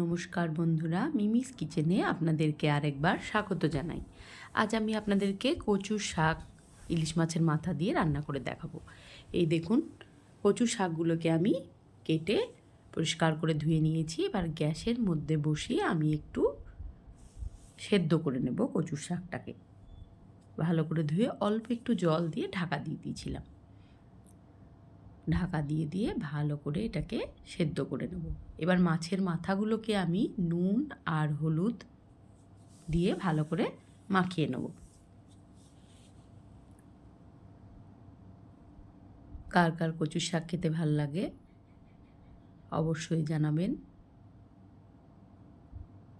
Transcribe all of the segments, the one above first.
নমস্কার বন্ধুরা, মিমিস কিচেনে আপনাদেরকে আরেকবার স্বাগত জানাই। আজ আমি আপনাদেরকে কচু শাক, ইলিশ মাছের মাথা দিয়ে রান্না করে দেখাবো। এই দেখুন কচু শাকগুলোকে আমি কেটে পরিষ্কার করে ধুয়ে নিয়েছি। এবার গ্যাসের মধ্যে বসিয়ে আমি একটু সেদ্ধ করে নেব কচুর শাকটাকে। ভালো করে ধুয়ে অল্প একটু জল দিয়ে ঢাকা দিয়ে দিয়েছিলাম। ঢাকা দিয়ে দিয়ে ভালো করে এটাকে সেদ্ধ করে নেব। এবার মাছের মাথাগুলোকে আমি নুন আর হলুদ দিয়ে ভালো করে মাখিয়ে নেব। কার কার কচুর শাক খেতে ভালো লাগে অবশ্যই জানাবেন।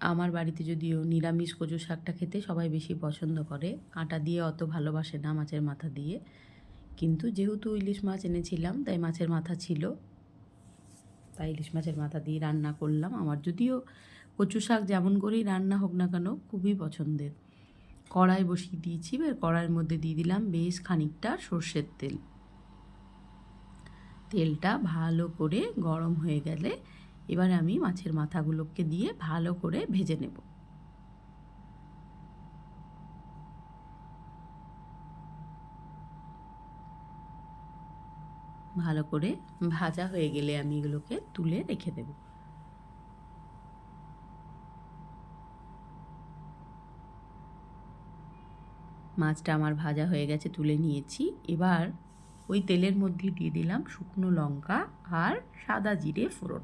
আমার বাড়িতে যদিও নিরামিষ কচু শাকটা খেতে সবাই বেশি পছন্দ করে কাঁটা দিয়ে অত ভালোবাসে না মাছের মাথা দিয়ে। কিন্তু যেহেতু ইলিশ মাছ এনেছিলাম, তাই মাছের মাথা ছিল। তাই ইলিশ মাছের মাথা দিয়ে রান্না করলাম। আমার যদিও কচু শাক যেমন করেই রান্না হোক না কেন, খুবই পছন্দের। কড়াই বসিয়ে দিয়েছি, এবার কড়াইয়ের মধ্যে দিয়ে দিলাম বেশ খানিকটা সর্ষের তেল। তেলটা ভালো করে গরম হয়ে গেলে এবার আমি মাছের মাথাগুলোকে দিয়ে ভালো করে ভেজে নেব। ভালো করে ভাজা হয়ে গেলে আমি এগুলোকে তুলে রেখে দেব। মাছটা আমার ভাজা হয়ে গেছে, তুলে নিয়েছি। এবার ওই তেলের মধ্যে দিয়ে দিলাম শুকনো লঙ্কা আর সাদা জিরে ফোড়ন।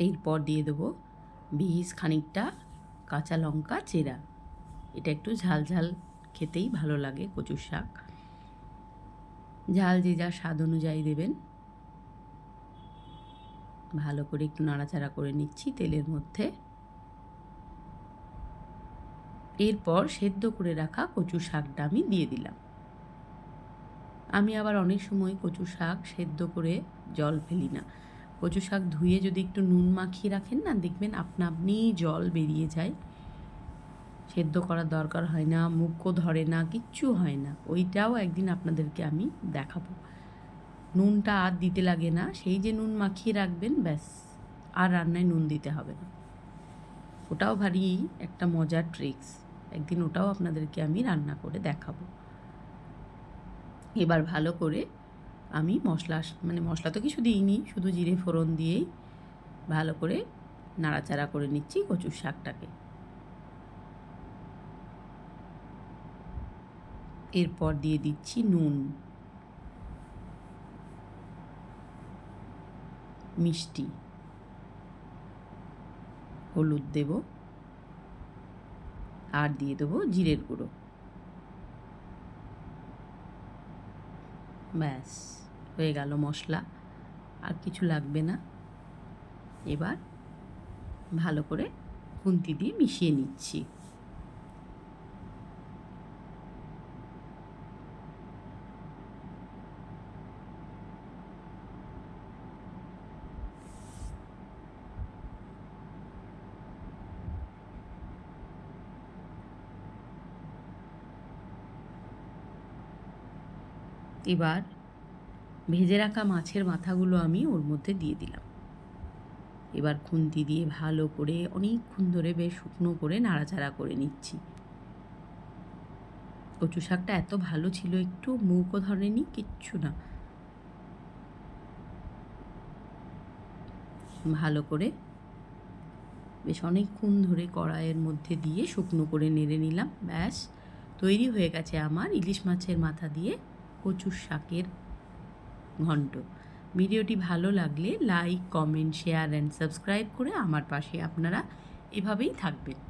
এরপর দিয়ে দেবো বিহিস খানিকটা কাঁচা লঙ্কা, চেরা। এটা একটু ঝাল ঝাল খেতেই ভালো লাগে কচুর শাক। ঝাল যে যা স্বাদ অনুযায়ী দেবেন। ভালো করে একটু নাড়াচাড়া করে নিচ্ছি তেলের মধ্যে। এরপর সেদ্ধ করে রাখা কচু শাকটা আমি দিয়ে দিলাম। আমি আবার অনেক সময় কচু শাক সেদ্ধ করে জল ফেলি না। কচু শাক ধুয়ে যদি একটু নুন মাখিয়ে রাখেন না, দেখবেন আপনা আপনি জল বেরিয়ে যায়। সেদ্ধ করার দরকার হয় না, মুখও ধরে না, কিচ্ছু হয় না। ওইটাও একদিন আপনাদেরকে আমি দেখাবো। নুনটা আর দিতে লাগে না, সেই যে নুন মাখিয়ে রাখবেন, ব্যাস, আর রান্নায় নুন দিতে হবে না। ওটাও ভারী একটা মজার ট্রিক্স একদিন ওটাও আপনাদেরকে আমি রান্না করে দেখাবো। এবার ভালো করে আমি মশলা মানে মশলা তো কিছু দিইনি, শুধু জিরে ফোড়ন দিয়েই ভালো করে নাড়াচাড়া করে নিচ্ছি কচুর শাকটাকে। এরপর দিয়ে দিচ্ছি নুন। মিষ্টি। হলুদ দেব। আর দিয়ে দেবো জিরের গুঁড়ো। ব্যাস, হয়ে গেল মশলা। আর কিছু লাগবে না। এবার ভালো করে খুন্তি দিয়ে মিশিয়ে নিচ্ছি। এবার ভেজে রাখা মাছের মাথাগুলো আমি ওর মধ্যে দিয়ে দিলাম। এবার খুন্তি দিয়ে ভালো করে অনেকক্ষণ ধরে বেশ শুকনো করে নাড়াচাড়া করে নিচ্ছি। কচু শাকটা এত ভালো ছিল, একটু মুখও ধরেনি, কিচ্ছু না। ভালো করে বেশ অনেকক্ষণ ধরে কড়াইয়ের মধ্যে দিয়ে শুকনো করে নেড়ে নিলাম। ব্যাস, তৈরি হয়ে গেছে আমার ইলিশ মাছের মাথা দিয়ে। কচুর শাকের ঘন্ট। ভিডিওটি ভালো লাগলে like, comment, share and subscribe করে আমার পাশে আপনারা এভাবেই থাকবেন।